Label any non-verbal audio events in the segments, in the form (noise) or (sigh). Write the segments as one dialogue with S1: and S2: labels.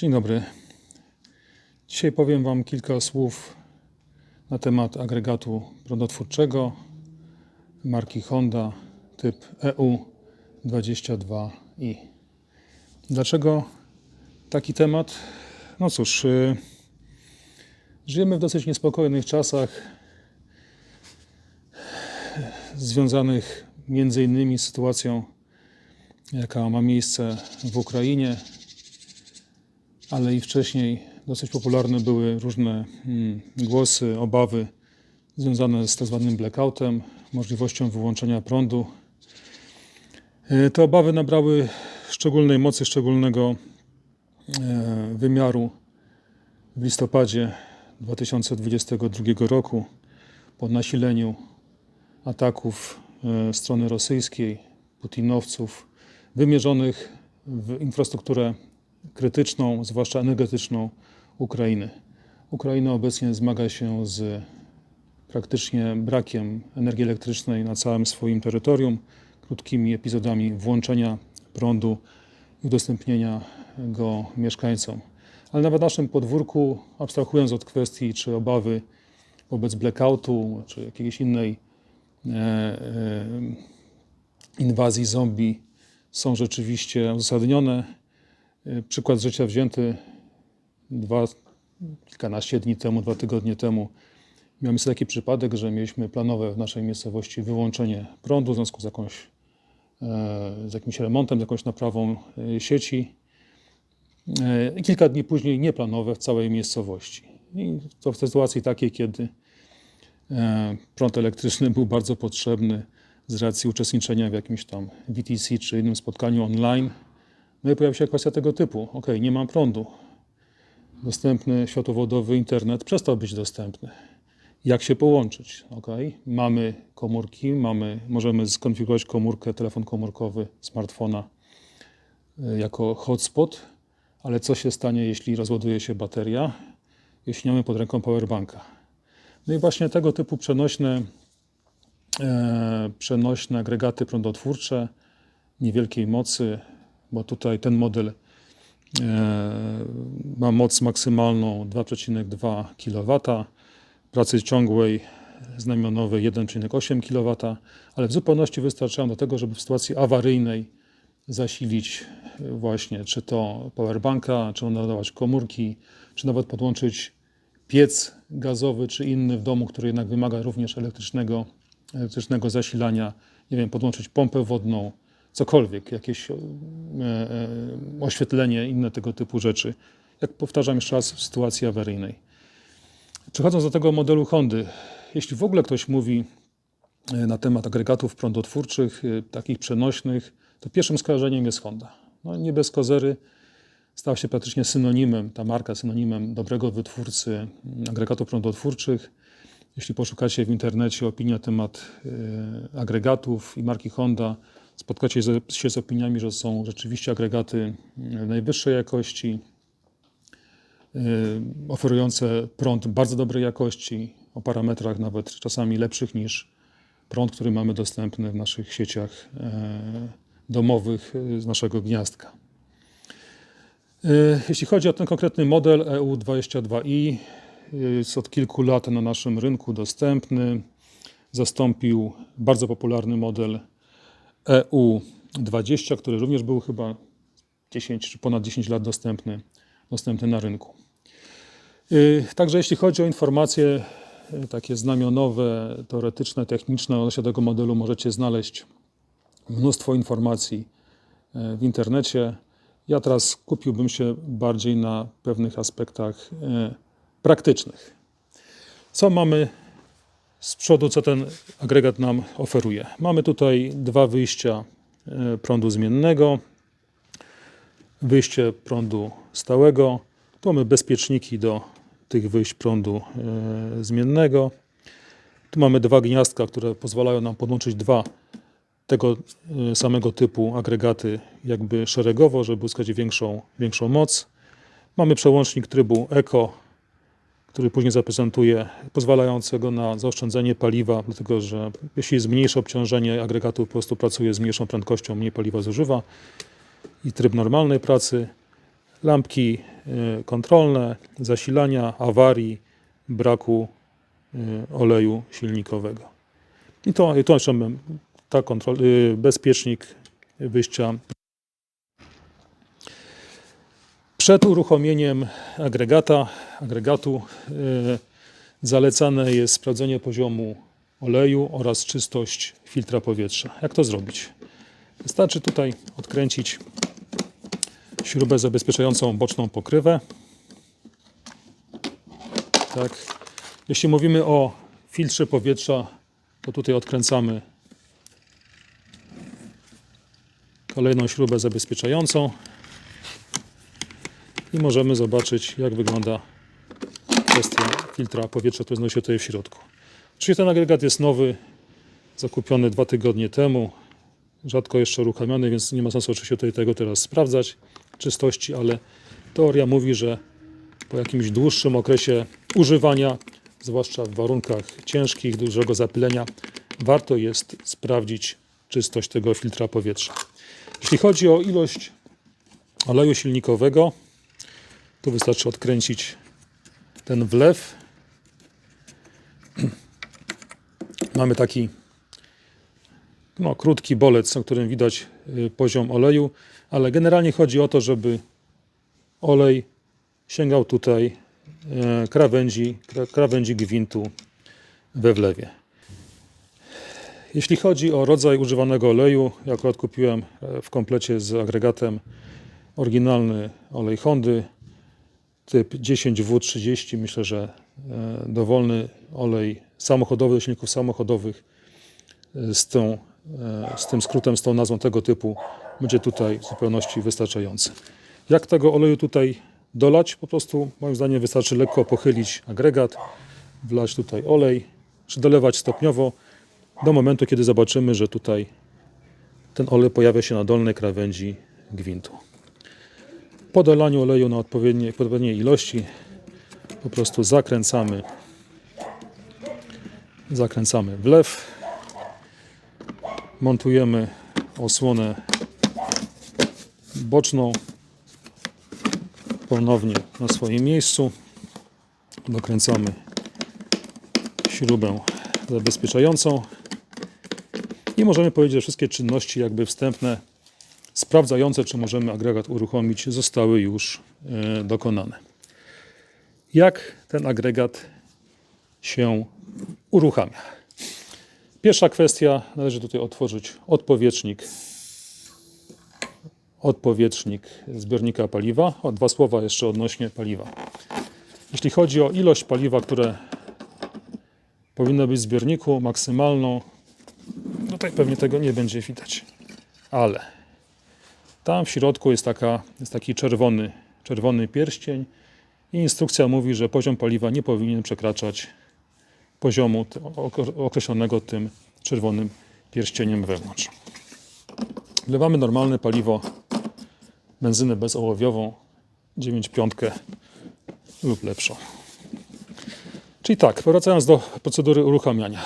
S1: Dzień dobry. Dzisiaj powiem Wam kilka słów na temat agregatu prądotwórczego marki Honda typ E EU22i. Dlaczego taki temat? No cóż, yy, żyjemy w dosyć niespokojnych czasach związanych między innymi z sytuacją, jaka ma miejsce w Ukrainie, ale i wcześniej dosyć popularne były różne mm, głosy, obawy związane z tak zwanym blackoutem, możliwością wyłączenia prądu. E, Te obawy nabrały szczególnej mocy, szczególnego e, wymiaru w listopadzie 2022 roku po nasileniu ataków e, strony rosyjskiej, putinowców, wymierzonych w infrastrukturę krytyczną, zwłaszcza energetyczną Ukrainy. Ukraina obecnie zmaga się z praktycznie brakiem energii elektrycznej na całym swoim terytorium, krótkimi epizodami włączenia prądu i udostępnienia go mieszkańcom. Ale nawet naszym podwórku, abstrahując od kwestii czy obawy wobec blackoutu, czy jakiejś innej e, e, inwazji zombie, są rzeczywiście uzasadnione. E, Przykład z życia wzięty dwa, kilkanaście dni temu, dwa tygodnie temu. Miałem sobie taki przypadek, że mieliśmy planowe w naszej miejscowości wyłączenie prądu w związku z, jakąś, e, z jakimś remontem, z jakąś naprawą e, sieci. Kilka dni później nieplanowe w całej miejscowości. I to w sytuacji takiej, kiedy prąd elektryczny był bardzo potrzebny z racji uczestniczenia w jakimś tam VTC czy innym spotkaniu online. No i pojawia się kwestia tego typu. Ok, nie mam prądu. Dostępny światłowodowy internet przestał być dostępny. Jak się połączyć? Ok, mamy komórki, mamy, możemy skonfigurować komórkę, telefon komórkowy, smartfona y, jako hotspot, ale co się stanie, jeśli rozładuje się bateria, jeśli nie mamy pod ręką powerbanka? No i właśnie tego typu przenośne, e, przenośne agregaty prądotwórcze niewielkiej mocy, bo tutaj ten model e, ma moc maksymalną 2,2 kW, pracy ciągłej znamionowej 1,8 kW, ale w zupełności wystarczają do tego, żeby w sytuacji awaryjnej zasilić właśnie czy to powerbanka, czy nadawać komórki, czy nawet podłączyć piec gazowy czy inny w domu, który jednak wymaga również elektrycznego, elektrycznego zasilania, nie wiem, podłączyć pompę wodną, cokolwiek, jakieś e, e, oświetlenie, inne tego typu rzeczy. Jak powtarzam jeszcze raz, w sytuacji awaryjnej. Przechodząc do tego modelu Hondy, jeśli w ogóle ktoś mówi e, na temat agregatów prądotwórczych, takich przenośnych, to pierwszym skojarzeniem jest Honda. No, nie bez kozery stała się praktycznie synonimem, ta marka synonimem dobrego wytwórcy agregatów prądotwórczych. Jeśli poszukacie w internecie opinii na temat agregatów i marki Honda, spotkacie się z opiniami, że są rzeczywiście agregaty mm, najwyższej jakości, y, oferujące prąd bardzo dobrej jakości, o parametrach nawet czasami lepszych niż prąd, który mamy dostępny w naszych sieciach e, domowych z naszego gniazdka. Jeśli chodzi o ten konkretny model E EU22i, jest od kilku lat na naszym rynku dostępny. Zastąpił bardzo popularny model EU20, który również był chyba 10 czy ponad 10 lat dostępny, dostępny na rynku. Yy, Także jeśli chodzi o informacje yy, takie znamionowe, teoretyczne, techniczne odnośnie tego modelu, możecie znaleźć mnóstwo informacji yy, w internecie. Ja teraz skupiłbym się bardziej na pewnych aspektach praktycznych. Co mamy z przodu, co ten agregat nam oferuje. Mamy tutaj dwa wyjścia e, prądu zmiennego, wyjście prądu stałego. Tu mamy bezpieczniki do tych wyjść prądu e, zmiennego. Tu mamy dwa gniazdka, które pozwalają nam podłączyć dwa tego e, samego typu agregaty jakby szeregowo, żeby uzyskać większą, większą moc. Mamy przełącznik trybu Eco, który później zaprezentuje, pozwalającego na zaoszczędzenie paliwa, dlatego że jeśli jest mniejsze obciążenie agregatu, po prostu pracuje z mniejszą prędkością, mniej paliwa zużywa i tryb normalnej pracy. lampki y, kontrolne, zasilania, awarii, braku y, oleju silnikowego. I to, i to jeszcze ta kontrol, y, bezpiecznik wyjścia. Przed uruchomieniem agregata, agregatu y, zalecane jest sprawdzenie poziomu oleju oraz czystość filtra powietrza. Jak to zrobić? Wystarczy tutaj odkręcić śrubę zabezpieczającą boczną pokrywę. Tak. Jeśli mówimy o filtrze powietrza, to tutaj odkręcamy kolejną śrubę zabezpieczającą i możemy zobaczyć, jak wygląda kwestia filtra powietrza, który znajduje się tutaj w środku. Czyli ten agregat jest nowy, zakupiony dwa tygodnie temu, rzadko jeszcze uruchamiany, więc nie ma sensu oczywiście tutaj tego teraz sprawdzać, czystości, ale teoria mówi, że po jakimś dłuższym okresie używania, zwłaszcza w warunkach ciężkich, dużego zapylenia, warto jest sprawdzić czystość tego filtra powietrza. Jeśli chodzi o ilość oleju silnikowego, tu wystarczy odkręcić ten wlew. (clears throat) Mamy taki no, krótki bolec, na którym widać y, poziom oleju, ale generalnie chodzi o to, żeby olej sięgał tutaj e, krawędzi, kra- krawędzi gwintu we wlewie. Jeśli chodzi o rodzaj używanego oleju, ja akurat kupiłem e, w komplecie z agregatem oryginalny olej Hondy typ 10W30. Myślę, że e, dowolny olej samochodowy do silników samochodowych e, z, tą, e, z tym skrótem, z tą nazwą tego typu będzie tutaj w zupełności wystarczający. Jak tego oleju tutaj dolać? Po prostu moim zdaniem wystarczy lekko pochylić agregat, wlać tutaj olej, czy dolewać stopniowo do momentu, kiedy zobaczymy, że tutaj ten olej pojawia się na dolnej krawędzi gwintu. Po dolaniu oleju na odpowiedniej, odpowiedniej ilości. Po prostu zakręcamy. Zakręcamy wlew. Montujemy osłonę boczną ponownie na swoim miejscu. Dokręcamy śrubę zabezpieczającą. I możemy powiedzieć, że wszystkie czynności jakby wstępne sprawdzające, czy możemy agregat uruchomić, zostały już e, dokonane. Jak ten agregat się uruchamia? Pierwsza kwestia, należy tutaj otworzyć odpowietrznik, odpowietrznik zbiornika paliwa. O, dwa słowa jeszcze odnośnie paliwa. Jeśli chodzi o ilość paliwa, które powinno być w zbiorniku, maksymalną, tutaj pewnie tego nie będzie widać, ale tam w środku jest, taka, jest taki czerwony, czerwony pierścień i instrukcja mówi, że poziom paliwa nie powinien przekraczać poziomu określonego tym czerwonym pierścieniem wewnątrz. Wlewamy normalne paliwo, benzynę bezołowiową, 9,5 lub lepszą. Czyli tak, wracając do procedury uruchamiania.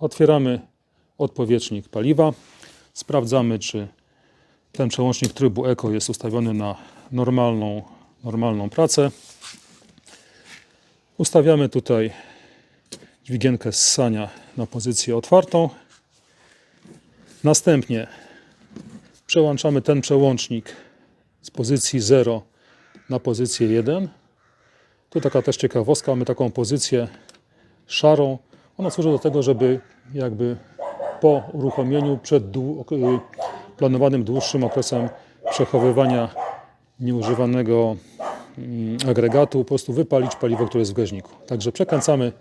S1: Otwieramy odpowietrznik paliwa, sprawdzamy, czy ten przełącznik trybu Eco jest ustawiony na normalną, normalną pracę. Ustawiamy tutaj dźwigienkę ssania na pozycję otwartą. Następnie przełączamy ten przełącznik z pozycji 0 na pozycję 1. Tu taka też ciekawostka, mamy taką pozycję szarą. Ona służy do tego, żeby jakby po uruchomieniu przed y, planowanym dłuższym okresem przechowywania nieużywanego mm, agregatu po prostu wypalić paliwo, które jest w gaźniku. Także przekręcamy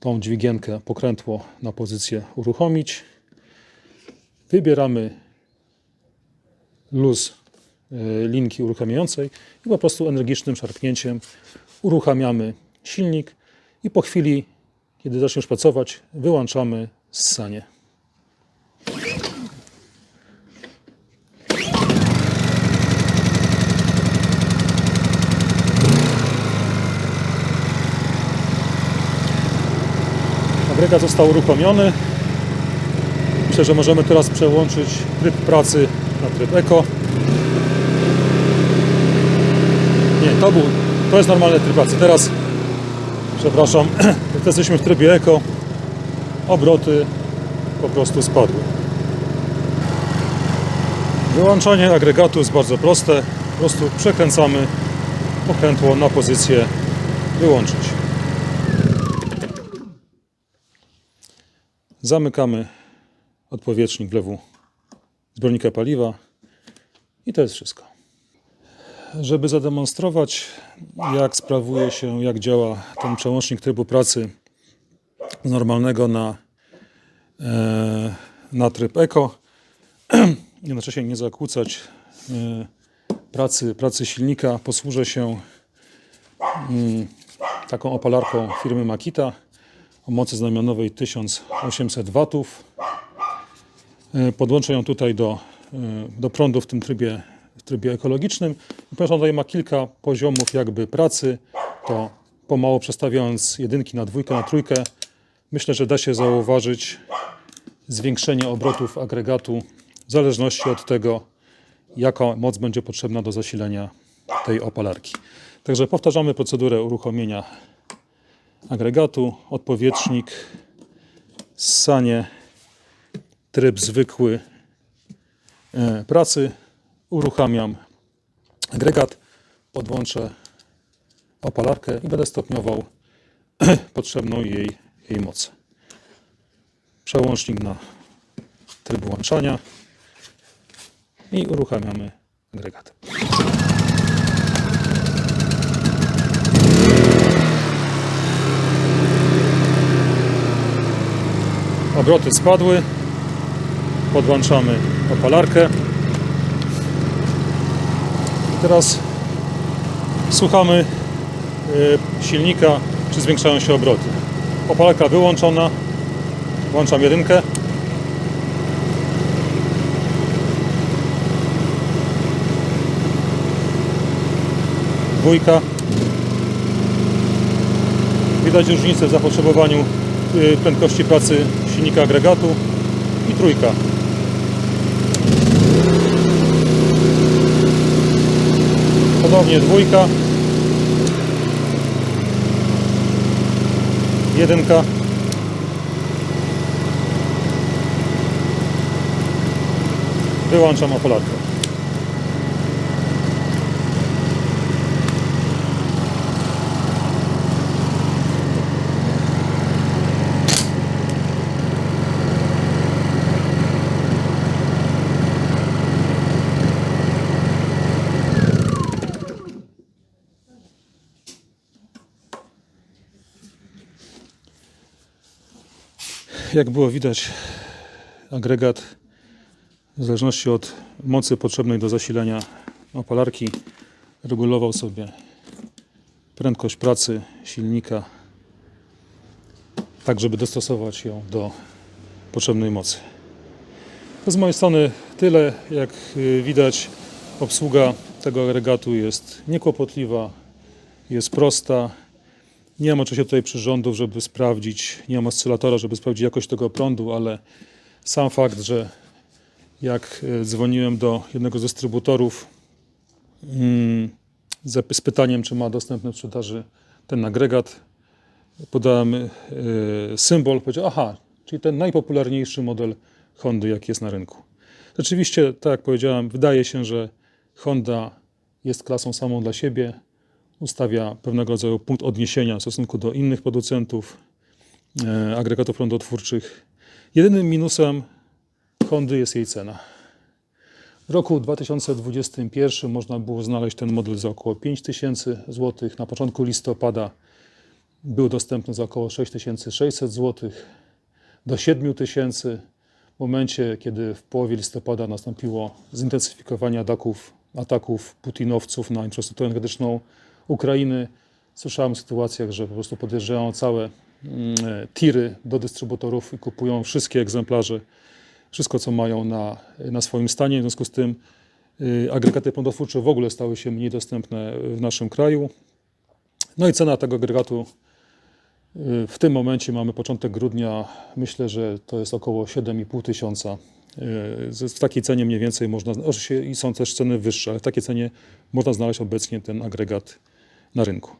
S1: tą dźwigienkę pokrętło na pozycję uruchomić. Wybieramy luz y, linki uruchamiającej i po prostu energicznym szarpnięciem uruchamiamy silnik i po chwili, kiedy zacznie już pracować, wyłączamy ssanie. Agregat został uruchomiony. Myślę, że możemy teraz przełączyć tryb pracy na tryb Eco. Nie, to był, to jest normalny tryb pracy. Teraz, przepraszam, (clears throat) jak jesteśmy w trybie eko, obroty po prostu spadły. Wyłączanie agregatu jest bardzo proste. Po prostu przekręcamy pokrętło na pozycję wyłączyć. Zamykamy odpowietrznik wlewu zbiornika paliwa i to jest wszystko. Żeby zademonstrować, jak sprawuje się, jak działa ten przełącznik trybu pracy z normalnego na, e, na tryb Eco, (clears throat) jednocześnie nie zakłócać e, pracy, pracy silnika, posłużę się mm, taką opalarką firmy Makita mocy znamionowej 1800 W. E, Podłączę ją tutaj do, e, do prądu w tym trybie, w trybie ekologicznym. I Ponieważ on tutaj ma kilka poziomów jakby pracy, to pomału przestawiając jedynki na dwójkę, na trójkę, myślę, że da się zauważyć zwiększenie obrotów agregatu w zależności od tego, jaka moc będzie potrzebna do zasilenia tej opalarki. Także powtarzamy procedurę uruchomienia agregatu, odpowietrznik, ssanie, tryb zwykły e, pracy. Uruchamiam agregat, podłączę opalarkę i będę stopniował (clears throat) potrzebną jej, jej moc. Przełącznik na tryb włączania i uruchamiamy agregat. Obroty spadły. Podłączamy opalarkę. Teraz słuchamy y, silnika, czy zwiększają się obroty. Opalarka wyłączona. Włączam jedynkę. Dwójka. Widać różnicę w zapotrzebowaniu y, prędkości pracy silnika agregatu i trójka. Ponownie dwójka. Jedynka. Wyłączam opalarkę. Jak było widać, agregat w zależności od mocy potrzebnej do zasilania opalarki regulował sobie prędkość pracy silnika tak, żeby dostosować ją do potrzebnej mocy. To z mojej strony tyle. Jak y, widać, obsługa tego agregatu jest niekłopotliwa, jest prosta. Nie ma oczywiście tutaj przyrządów, żeby sprawdzić, nie ma oscylatora, żeby sprawdzić jakość tego prądu, ale sam fakt, że jak e, dzwoniłem do jednego z dystrybutorów mm, z pytaniem, czy ma dostępny w sprzedaży ten agregat, podałem e, symbol, powiedział, aha, czyli ten najpopularniejszy model Hondy, jaki jest na rynku. Rzeczywiście, tak jak powiedziałem, wydaje się, że Honda jest klasą samą dla siebie, ustawia pewnego rodzaju punkt odniesienia w stosunku do innych producentów e, agregatów prądotwórczych. Jedynym minusem Hondy jest jej cena. W roku 2021 można było znaleźć ten model za około 5000 zł. Na początku listopada był dostępny za około 6600 zł do 7000. W momencie, kiedy w połowie listopada nastąpiło zintensyfikowanie ataków, ataków putinowców na infrastrukturę energetyczną Ukrainy, słyszałem o sytuacjach, że po prostu podjeżdżają całe mm, e, tiry do dystrybutorów i kupują wszystkie egzemplarze wszystko, co mają na, na swoim stanie. W związku z tym y, agregaty prądotwórcze w ogóle stały się mniej dostępne w naszym kraju. No i cena tego agregatu y, w tym momencie mamy początek grudnia. Myślę, że to jest około 7,5 tysiąca E, W takiej cenie mniej więcej można, oczywiście i są też ceny wyższe, ale w takiej cenie można znaleźć obecnie ten agregat na rynku.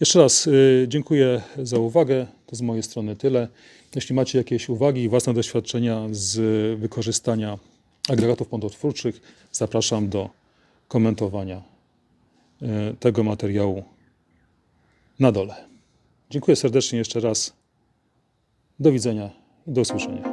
S1: Jeszcze raz y, dziękuję za uwagę. To z mojej strony tyle. Jeśli macie jakieś uwagi własne doświadczenia z wykorzystania agregatów pądotwórczych, zapraszam do komentowania y, tego materiału na dole. Dziękuję serdecznie jeszcze raz. Do widzenia i do usłyszenia.